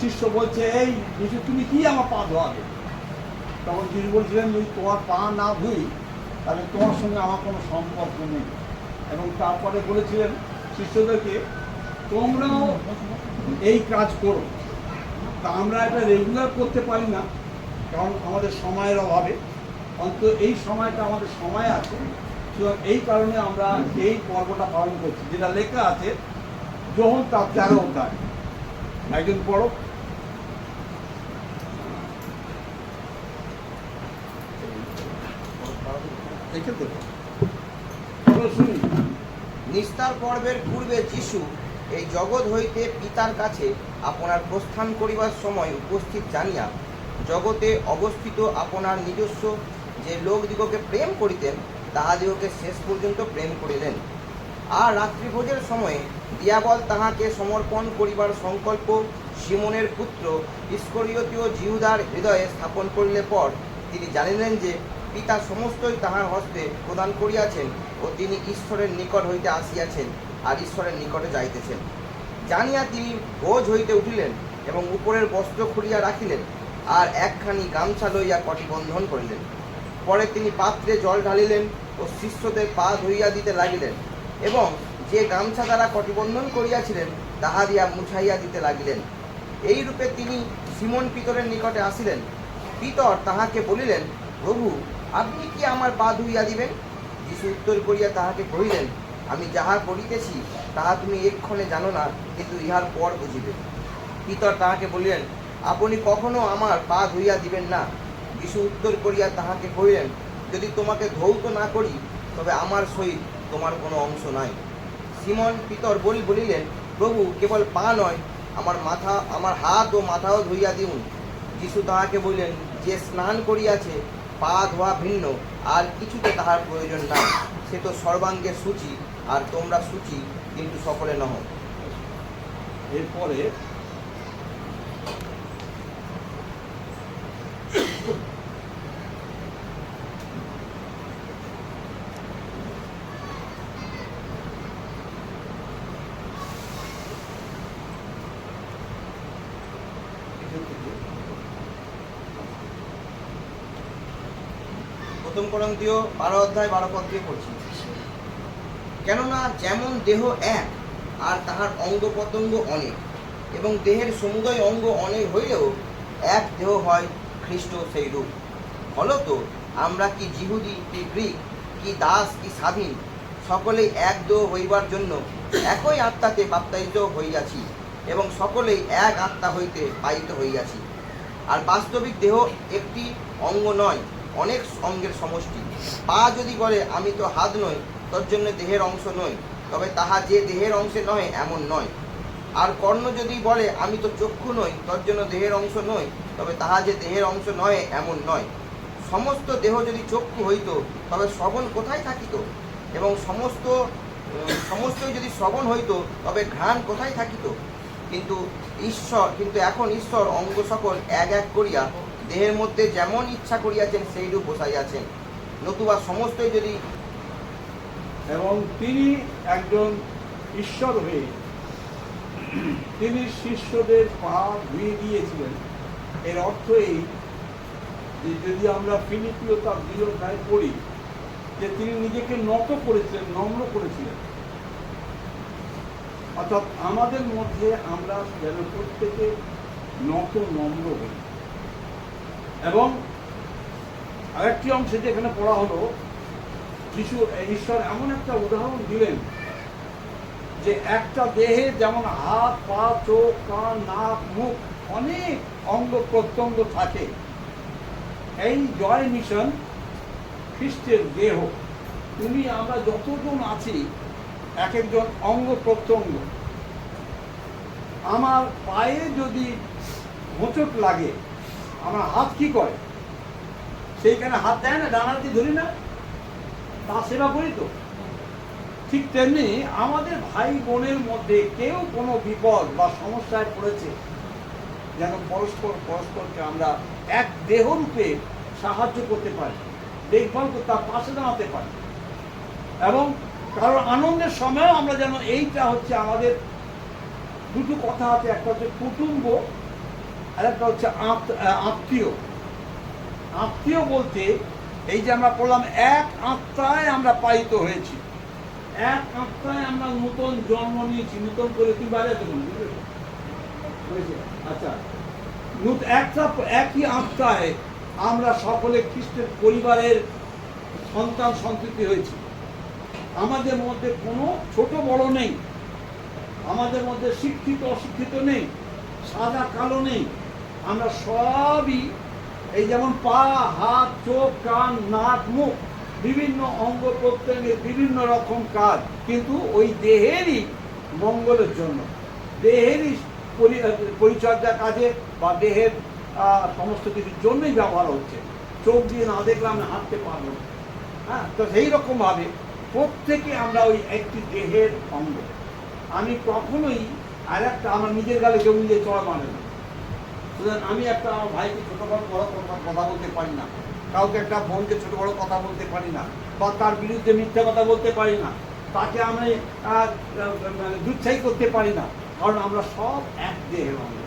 শিষ্য বলছে, এই যিশু তুমি কি আমার পা ধোয়াবে? তখন যিশু বলছিলেন যদি তোমার পা না ধুই, তাহলে তোমার সঙ্গে আমার কোনো সম্পর্ক নেই। এবং তারপরে বলেছিলেন শিষ্যদেরকে, তোমরাও এই কাজ করো। তা আমরা এটা রেগুলার করতে পারি না, কারণ আমাদের সময়ের অভাবে। অন্তত এই সময়টা আমাদের সময় আছে। সুতরাং এই কারণে আমরা এই পর্বটা পালন করছি, যেটা লেখা আছে, যখন তার তেরো অধ্যায়। একজন পড়ো দেখে শুনি। নিস্তার পর্বের পূর্বে যিশু এই জগৎ হইতে পিতার কাছে আপনার প্রস্থান করিবার সময় উপস্থিত জানিয়া জগতে অবস্থিত আপনার নিজস্ব যে লোকদিগকে প্রেম করিতেন তাহাদিগকে শেষ পর্যন্ত প্রেম করিলেন। আর রাত্রিভোজের সময়ে দিয়াবল তাহাকে সমর্পণ করিবার সংকল্প সিমনের পুত্র ইস্করিয়তীয় জিহুদার হৃদয়ে স্থাপন করিলে পর তিনি জানিলেন যে পিতা সমস্তই তাহার হস্তে প্রদান করিয়াছেন ও তিনি ঈশ্বরের নিকট হইতে আসিয়াছেন আর ঈশ্বরের নিকটে যাইতেছেন। জানিয়া তিনি ভোজ হইতে উঠিলেন এবং উপরের বস্ত্র খুলিয়া রাখিলেন আর একখানি গামছা লইয়া কটিবন্ধন করিলেন। পরে তিনি পাত্রে জল ঢালিলেন ও শিষ্যদের পা ধুইয়া দিতে লাগিলেন এবং যে গামছা দ্বারা কটিবন্ধন করিয়াছিলেন তাহা দিয়া মুছাইয়া দিতে লাগিলেন। এই রূপে তিনি সিমন পিতরের নিকটে আসিলেন। পিতর তাহাকে বলিলেন, প্রভু আপনি কি আমার পা ধুইয়া দিবেন? যিশু উত্তর করিয়া তাহাকে কহিলেন, আমি যাহা করিতেছি, তাহা তুমি এক্ষণে জানো না, কিন্তু ইহার পর বুঝিবে। পিতর তাহাকে বলিলেন, আপনি কখনো আমার পা ধুইয়া দিবেন না? যিশু উত্তর করিয়া তাহাকে কহিলেন, যদি তোমাকে ধৌত না করি, তবে আমার সহিত তোমার কোনো অংশ নাই। সিমন পিতর বলি বলিলেন, প্রভু, কেবল পা নয়, আমার মাথা, আমার হাত ও মাথাও ধুইয়া দিউন। যিশু তাহাকে বলিলেন, যে স্নান করিয়াছে পা ধোয়া ভিন্ন, আর কিছুতে তাহার প্রয়োজন নাই। সে তো সর্বাঙ্গে সূচি, আর তোমরা সূচি, কিন্তু সকলে নহ। এরপরে করন্তীয় বারো অধ্যায় বারো পদ দিয়ে পড়ছি। কেননা যেমন দেহ এক, আর তাহার অঙ্গ প্রত্যঙ্গ অনেক, এবং দেহের সমুদয় অঙ্গ অনেক হইলেও এক দেহ হয় খ্রিস্ট সেই রূপ ফলত আমরা কি জিহুদি, কি গ্রিক, কি দাস, কি স্বাধীন, সকলেই এক দেহ হইবার জন্য একই আত্মাতে বাপ্তায়িত হইয়াছি, এবং সকলেই এক আত্মা হইতে পাইত হইয়াছি। আর বাস্তবিক দেহ একটি অঙ্গ নয় অনেক অঙ্গের সমষ্টি। পা যদি বলে আমি তো হাত নই, তোর জন্য দেহের অংশ নই, তবে তাহা যে দেহের অংশে নয় এমন নয়। আর কর্ণ যদি বলে, আমি তো চক্ষু নই, তোর জন্য দেহের অংশ নই, তবে তাহা যে দেহের অংশ নয় এমন নয়। সমস্ত দেহ যদি চক্ষু হইত, তবে শ্রবণ কোথায় থাকিত? এবং সমস্ত সমস্তই যদি শ্রবণ হইত, তবে ঘ্রাণ কোথায় থাকিত? কিন্তু ঈশ্বর, কিন্তু এখন ঈশ্বর অঙ্গ সকল এক এক করিয়া দেহের মধ্যে যেমন ইচ্ছা করিয়াছেন, সেইরূপ বসাইয়াছেন নতুবা সমস্তই যদি এবং তিনি একজন ঈশ্বর হয়ে তিনি শিষ্যদের পা ধুয়ে দিয়েছিলেন। এর অর্থ এই যে যদি আমরা ফিলিপিও তার অধ্যায় পড়ি, যে তিনি নিজেকে নত করেছিলেন, নম্র করেছিলেন। অর্থাৎ আমাদের মধ্যে আমরা যেন প্রত্যেকে নত, নম্র হই। এবং আরেকটি অংশে যেখানে পড়া হলো, যিশু ঈশ্বর এমন একটা উদাহরণ দিলেন যে একটা দেহে যেমন হাত, পা, চোখ, কান, নাক, মুখ অনেক অঙ্গ প্রত্যঙ্গ থাকে। এই জয় মিশন খ্রিস্টের দেহ। তুমি, আমরা যতজন আছি, এক একজন অঙ্গ প্রত্যঙ্গ। আমার পায়ে যদি হোঁচট লাগে আমার হাত কি করে? সেইখানে হাত দেয় না ডানাতি ধরি না। তা সেবা করি তো। ঠিক তেমনি আমাদের ভাই বোনের মধ্যে কেউ কোনো বিপদ বা সমস্যায় পড়েছে? যেন পরস্পর, পরস্পরকে আমরা এক দেহ রূপে সাহায্য করতে পারি, দেখভাল তার পাশে দাঁড়াতে পারি। এবং কারোর আনন্দের সময়ও আমরা যেন এইটা হচ্ছে আমাদের দুটো কথা আছে, একটা হচ্ছে কুটুম্ব আর একটা হচ্ছে আত- আত্মীয়। আত্মীয় বলতে এই যে আমরা বললাম এক আত্মায় আমরা পালিত হয়েছি। এক আত্মায় আমরা নূতন জন্ম নিয়েছি। নূতন করে বাইরে আছো আচ্ছা। একটা একই আত্মায় আমরা সকলে খ্রিস্টের পরিবারের সন্তান সন্ততি হয়েছি। আমাদের মধ্যে কোনো ছোট বড় নেই। আমাদের মধ্যে শিক্ষিত, অশিক্ষিত নেই। সাদা, কালো নেই। আমরা সবই এই যেমন পা, হাত, চোখ, কান, নাক, মুখ, বিভিন্ন অঙ্গ প্রত্যঙ্গের বিভিন্ন রকম কাজ, কিন্তু ওই দেহেরই মঙ্গলের জন্য। দেহেরই পরি- পরিচর্যা কাজে বা দেহের সমস্ত কিছুর জন্যই ব্যবহার হচ্ছে। চোখ দিয়ে না দেখলে আমরা হাঁটতে পারব হ্যাঁ তো সেই রকমভাবে প্রত্যেকে আমরা ওই একটি দেহের অঙ্গ। আমি কখনোই আর একটা আমার নিজের গালে কেউ নিজে চড়া মানে না। আমি একটা আমার ভাইকে ছোট বড় বড় কথা বলতে পারি না। কাউকে একটা বোনকে ছোট বড় কথা বলতে পারি না, বা তার বিরুদ্ধে মিথ্যা কথা বলতে পারি না, তাকে আমি মানে দুচ্ছাই করতে পারি না, কারণ আমরা সব এক দেহের অঙ্গ।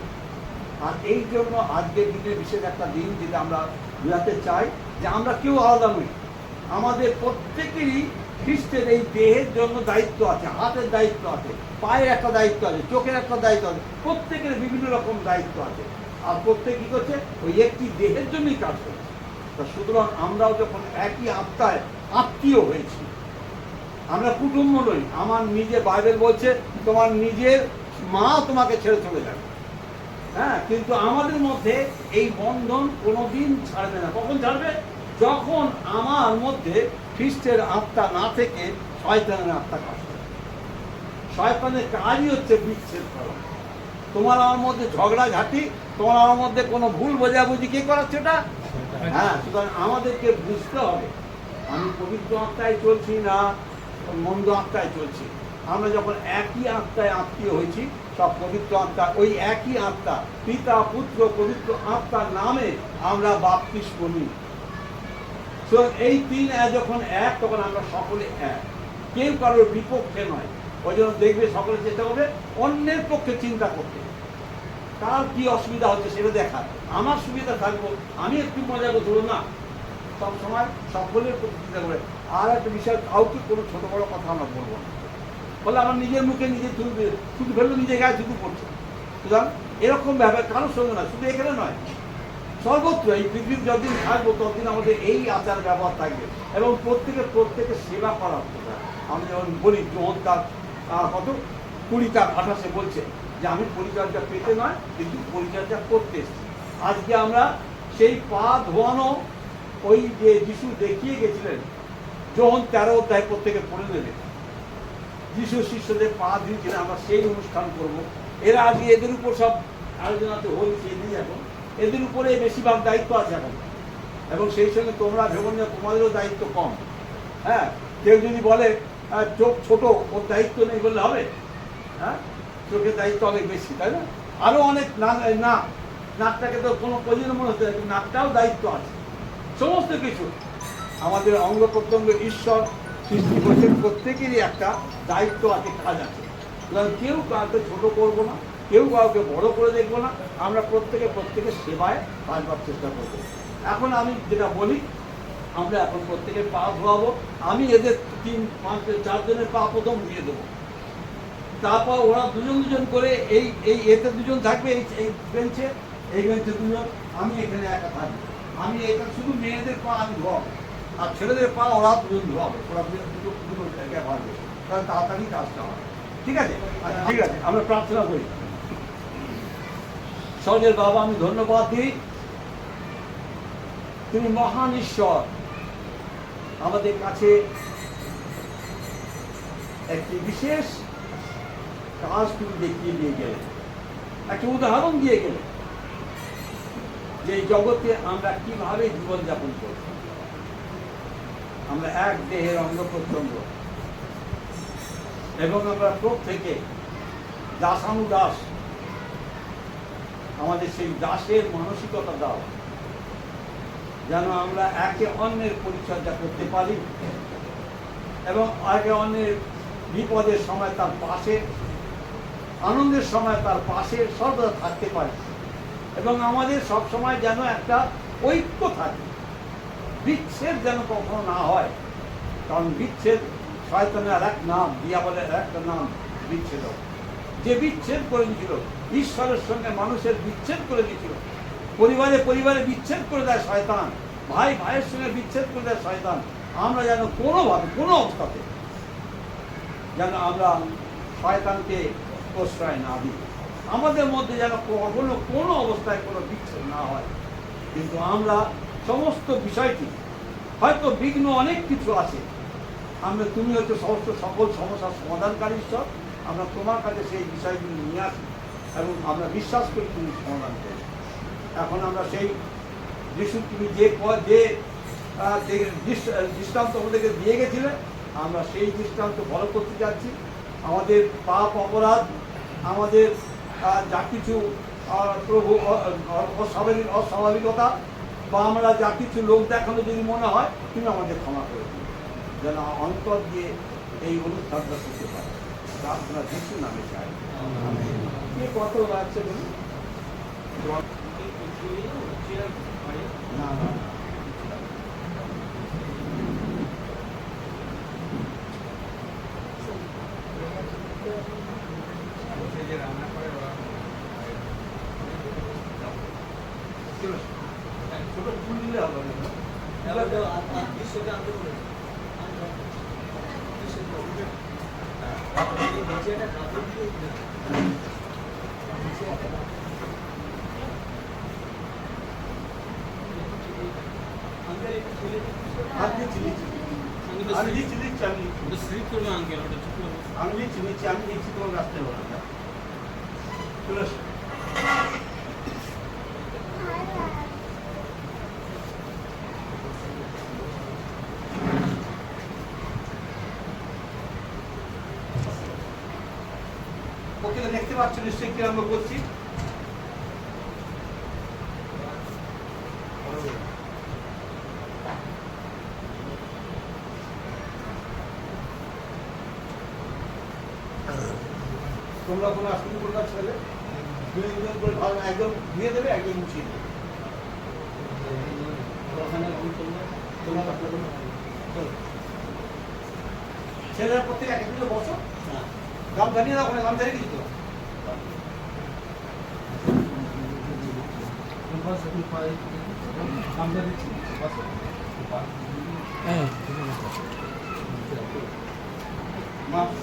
আর এই জন্য আজকের দিনে বিশেষ একটা দিন যেটা আমরা বোঝাতে চাই, যে আমরা কেউ আলাদা নই। আমাদের প্রত্যেকেরই খ্রিস্টের এই দেহের জন্য দায়িত্ব আছে, হাতের দায়িত্ব আছে, পায়ের একটা দায়িত্ব আছে, চোখের একটা দায়িত্ব আছে, প্রত্যেকের বিভিন্ন রকম দায়িত্ব আছে। প্রত্যেক কি করছে? ওই একটি দেহের জন্যই কাজ করছে। তা সুতরাং আমরাও যখন একই আত্মায় আত্মীয় হয়েছি, আমরা কুটুম্ব নই, আমার নিজে বাইবেল বলছে, তোমার নিজের মা তোমাকে ছেড়ে চলে যাবে। হ্যাঁ কিন্তু আমাদের মধ্যে এই বন্ধন কোনোদিন ছাড়বে না। কখন ছাড়বে? যখন আমার মধ্যে খ্রিস্টের আত্মা না থেকে শয়তানের আত্মা কাজ করে। শয়তানের কাজই হচ্ছে বিচ্ছেদ করা। তোমার আমার মধ্যে ঝগড়া ঝাঁটি, তোমার আমার মধ্যে কোনো ভুল বোঝাবুঝি কে করাচ্ছে ওটা? হ্যাঁ সুতরাং আমাদেরকে বুঝতে হবে। আমি পবিত্র আত্মায় চলছি না মন্দ আত্মায় চলছি। আমরা যখন একই আত্মায় আত্মীয় হয়েছি, সব পবিত্র আত্মা, ওই একই আত্মা, পিতা, পুত্র, পবিত্র আত্মার নামে আমরা বাপতিস করি তো এই তিন যখন এক, তখন আমরা সকলে এক। কেউ কারোর বিপক্ষে নয়। ওই জন্য দেখবে, সকলে চেষ্টা করবে, অন্যের পক্ষে চিন্তা করতে। কার কি অসুবিধা হচ্ছে সেটা দেখা আমার সুবিধা থাকব, আমি একটু মজা করতে পারব না, সব সময় সকলের প্রতি চিন্তা করে। আর একটা বিষয়, কাউকে কোনো ছোটো বড়ো কথা আমরা বলব না। বলে আমার নিজের মুখে নিজে তুলবে শুধু ফেলল, নিজে গায়ে শুধু পড়ছে। সুতরাং এরকম ব্যাপার কারোর সঙ্গে নয়, শুধু এখানে নয়। সর্বত্র এই পৃথিবীর যতদিন থাকব, ততদিন আমাদের এই আচার ব্যবহার থাকবে। এবং প্রত্যেকের প্রত্যেকের সেবা করা আমি যেমন বলি যোহন তার কত কুড়ি তার আঠাশে বলছে যে আমি পরিচর্যা পেতে নয়, কিন্তু পরিচর্যা করতে আজকে আমরা সেই পা ধোয়ানো ওই যে যিশু দেখিয়ে গেছিলেন যোহন তেরো অধ্যায় প্রত্যেকে পড়ে নেবে। যিশু শিষ্যদের পা দিয়েছিলেন আমরা সেই অনুষ্ঠান করব। এরা আজকে এদের উপর সব আলোচনাতে হয়েছে এদিন এখন। এদের উপরে বেশিরভাগ দায়িত্ব আছে এখন। এবং সেই সঙ্গে তোমরা ভেবো না তোমাদেরও দায়িত্ব কম। হ্যাঁ কেউ যদি বলে চোখ ছোট ওর দায়িত্ব নেই বললে হবে? হ্যাঁ? চোখের দায়িত্ব অনেক বেশি তাই না? আরও অনেক নাক নাক নাকটাকে তো কোনো প্রয়োজন মনে হচ্ছে না, নাকটাও দায়িত্ব আছে। সমস্ত কিছু। আমাদের অঙ্গ প্রত্যঙ্গ ঈশ্বর সৃষ্টি করছেন প্রত্যেকেরই একটা দায়িত্ব আছে কাজ আছে। কেউ কাউকে ছোট করব না কেউ কাউকে বড় করে দেখব না আমরা প্রত্যেকে প্রত্যেকের সেবায় বাঁচবার চেষ্টা করব। এখন আমি যেটা বলি আমরা এখন প্রত্যেকের পা ধোয়াবো। আমি এদের তিন পাঁচ চারজনের পা প্রথম ধুয়ে দেবো। তারপর ওরা দুজন দুজন করে এই এই এতে দুজন থাকবে এই এই বেঞ্চে এই বেঞ্চে দুজন। আমি এখানে একা থাকব। আমি এটা শুধু মেয়েদের পা আমি ধোয়াবো। আর ছেলেদের পা ওরা দুজন ধোয়াবে। ওরা দুজন দুটো দুটো জায়গায় পারবে কারণ তাড়াতাড়ি কাজটা হবে। ঠিক আছে? আচ্ছা, ঠিক আছে আমরা প্রার্থনা করি। সহজের বাবা আমি ধন্যবাদ দিই। তুমি মহান ঈশ্বর। আমাদের কাছে একটি বিশেষ কাজ তুমি দেখিয়ে দিয়ে গেলে। একটা উদাহরণ দিয়ে গেলে যে জগতে আমরা কীভাবে জীবনযাপন করব। আমরা এক দেহের অঙ্গ প্রত্যঙ্গ এবং আমরা প্রত্যেকে দাসানুদাস, আমাদের সেই দাসের মানসিকতা দাও যেন আমরা একে অন্যের পরিচর্যা করতে পারি এবং একে অন্যের বিপদের সময় তার পাশে, আনন্দের সময় তার পাশে সর্বদা থাকতে পারি এবং আমাদের সব সময় যেন একটা ঐক্য থাকে। বিচ্ছেদ যেন কখনো না হয়, কারণ বিচ্ছেদ শয়তানের এক নাম, দিয়াবলের একটা নাম বিচ্ছেদ। যে বিচ্ছেদ করে দিয়েছিল ঈশ্বরের সঙ্গে মানুষের বিচ্ছেদ করে দিয়েছিল পরিবারে পরিবারে বিচ্ছেদ করে দেয় শয়তান। ভাই, ভাইয়ের সঙ্গে বিচ্ছেদ করে দেয় শয়তান। আমরা যেন কোনোভাবে, কোনো অবস্থাতে যেন আমরা শয়তানকে প্রশ্রয় না দিই। আমাদের মধ্যে যেন কখনো কোনো অবস্থায় কোনো বিচ্ছেদ না হয়। কিন্তু আমরা সমস্ত বিষয়টি, হয়তো বিঘ্ন অনেক কিছু আছে। আমরা, তুমি হচ্ছে সমস্ত সকল সমস্যার সমাধানকারী ঈশ্বর। আমরা তোমার কাছে সেই বিষয়গুলি নিয়ে আসি এবং আমরা বিশ্বাস করি তুমি সমাধান করবে। এখন আমরা সেই যিশু তুমি যে যে দৃষ্টান্ত আমাদেরকে দিয়ে গেছিলে আমরা সেই দৃষ্টান্ত ফলো করতে যাচ্ছি। আমাদের পাপ অপরাধ আমাদের যা কিছু প্রভু অস্বাভাবিক অস্বাভাবিকতা বা আমরা যা কিছু লোক দেখানো যদি মনে হয় তুমি আমাদের ক্ষমা করে দিও। যেন অন্তর দিয়ে এই অনুষ্ঠানটা করতে পারে। প্রার্থনা যিশু নামে চাই। কে কত লাগছে বলুন? না না ছোট ফুল দিলে হবে না হাত দিয়ে চিলিয়েছি আমি দিচ্ছি দিচ্ছি আমি দিচ্ছি। আমি দিচ্ছি দিচ্ছি আমি দিচ্ছি তোমার রাস্তায় বলা চলে এসো। ওকে তো দেখতে পাচ্ছ নিশ্চয়ই কিরম করছি তোমরা কোনো আসলে করবে ছেলে দুই দুজন করে একদম ধুয়ে দেবে একদম মুছিয়ে দেবে। তোমরা এক বসো। গামছা নিয়ে দাও ওখানে গামছা রেখে দিত মা আমাকে এটা বলে না ছিল সেদিন।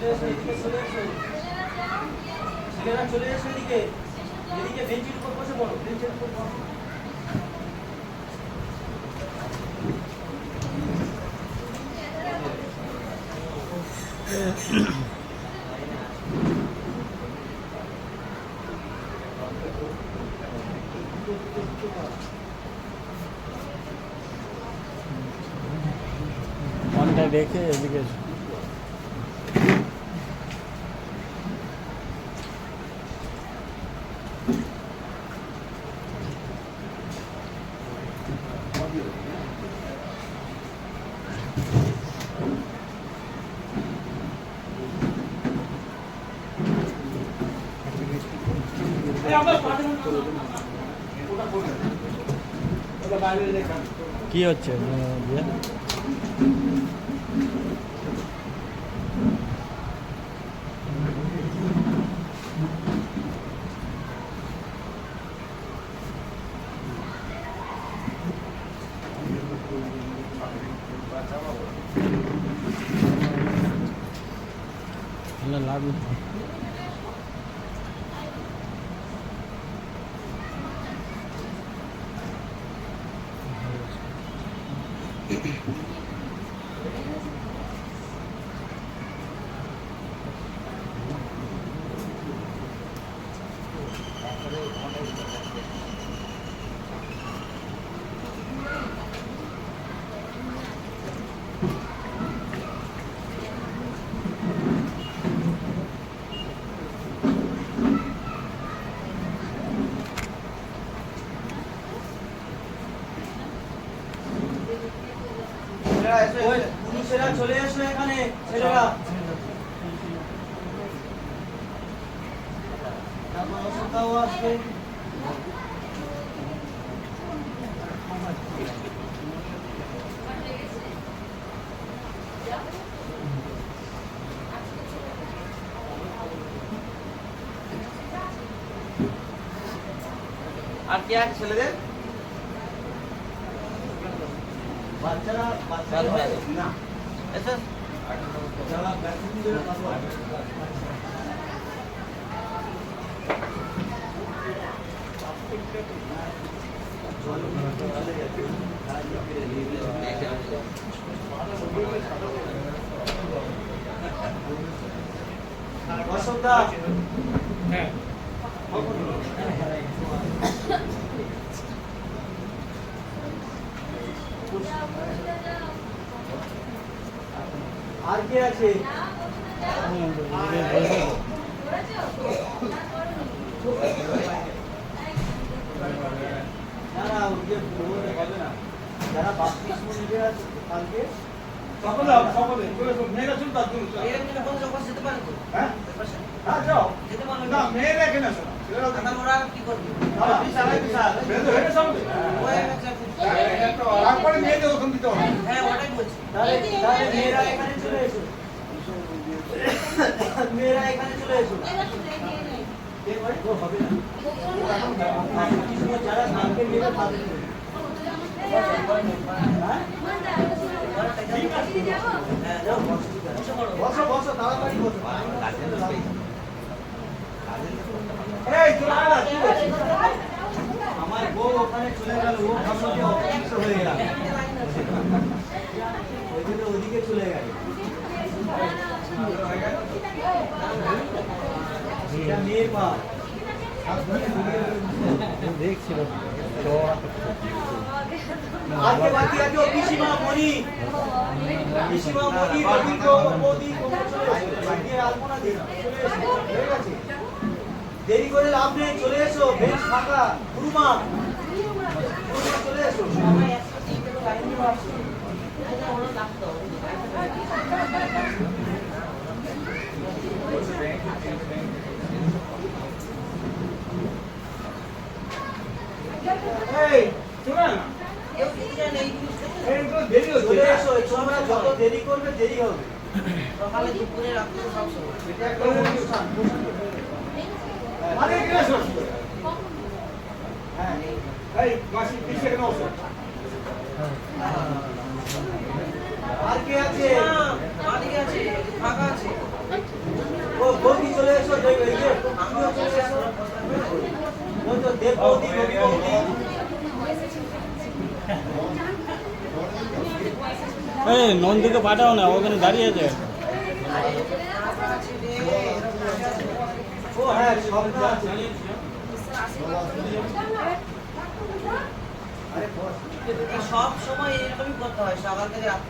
চলে এসো এদিকে চলে এসো এদিকে এদিকে বেঞ্চের উপর বসে পড়ো বেঞ্চের এদিকে এসো। এই আমরা পাঠাবো না, না, না, না। ওটা করবেন না। ওটা বাইরে দেখান কি হচ্ছে వసంత বাচ্চারা না এসো যারা ভ্যাকসিন দেবে তারপর অশোকদা আর কে আছে? না না ওই যে হবে না যারা বাপ্তিস্ম আছে কালকে সকলে সকলে মেয়েরা শুন তার জন্য চলো। এরকম যখন যখন যেতে পারে হ্যাঁ হ্যাঁ যাও। যেতে পারবে না মেয়েরা এখানে আসো না। মেয়েরা এখানে চলে এসো মেয়েরা হবে না যারা। হ্যাঁ হ্যাঁ যাও বসো বসো, তাড়াতাড়ি বসো এই চলে আয় না, চলে। আমার চলে চলে গেল। মেয়ের পা দেখছিল আজকে বাকি আছে পিসিমা মোদি আলপনা দিন দেরি করে লাভ নেই চলে এসো বেশ ফাঁকা গুরুমা। চলে এসো। যত দেরি করবে দেরি হবে। সকালে দুপুরে রাত্রে সব সময়। এটা একটা অনুষ্ঠান আরে, এখানে আসো। হ্যাঁ এই, নন্দীকে পাঠাও না ওখানে দাঁড়িয়ে আছে হ্যাঁ সব এই সব সময় এরকমই করতে হয় সকাল থেকে রাত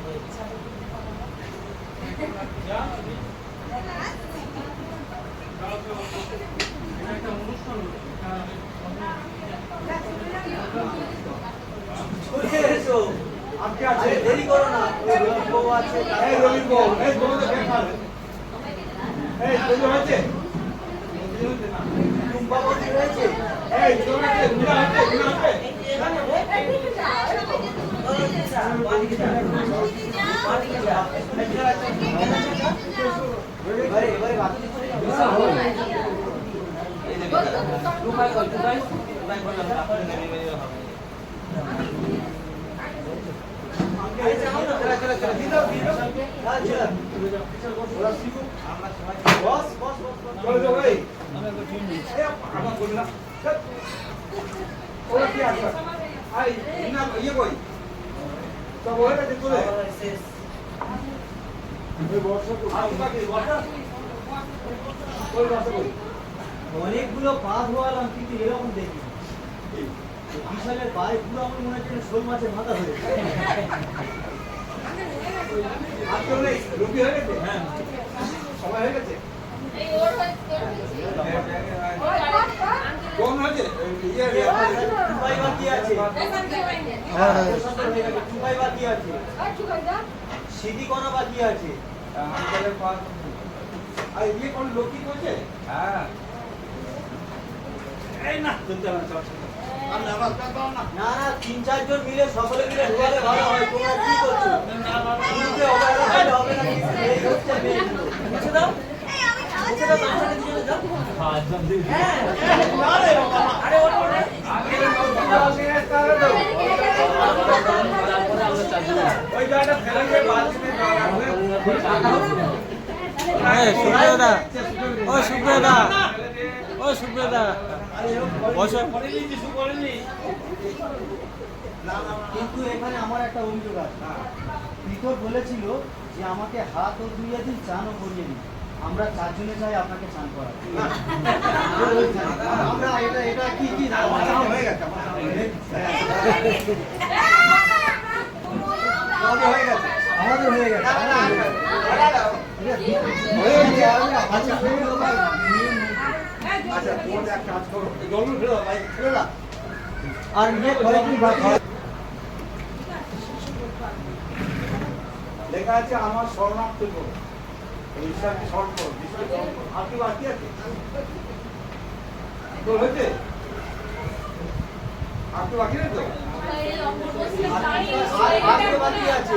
আর আছে? দেরি করো না রবি বউ আছে এই, রবি বউ, এই, তোমাদের কে খাবে? এই, হয়েছে? কর, দুবাই। দুবাই করলাম, তারপরে নেমে হবে। অনেকগুলো পা ধোয়ালাম কিন্তু এরকম দেখি। বিশালের পায়ে পুরো আমার মনে হচ্ছে শোল মাছের মাথা হয়ে? রুগী হয়ে গেছে? সবাই হয়ে গেছে? কোন হয়েছে? বাকি আছে? আবার হয়ে। গেছে, টুকাই বাকি আছে? সিটি করা বাকি আছে? আর ইয়ে কোন লোক কি করছে? হ্যাঁ। এই না চলতে হবে না। না, তিন চারজন মিলে সকলে কি করছ? হ্যাঁ ও সুপ্রিয়দা। ও সুপ্রিয়দা। বসো করেনি, কিছু করেনি। কিন্তু এখানে আমার একটা অভিযোগ আছে পিতর বলেছিল যে আমাকে হাত ও ধুইয়ে দিন চানও করিয়ে দিন আমরা চারজনে চাই আপনাকে চান করা আমরা এটা এটা কি কি হয়ে হয়ে। আমাদের হয়ে গেছে। আর ইয়ে লেখা আছে আমার শরণার্থী করো ঈশ্বরকে স্মরণ করো ঈশ্বরকে স্মরণ করো। আর কি বাকি আছে? তোর হয়েছে? আর তো বাকি নেই তো বাকি আছে?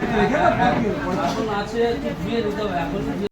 এখন আছে ধুয়ে দিতে হবে এখন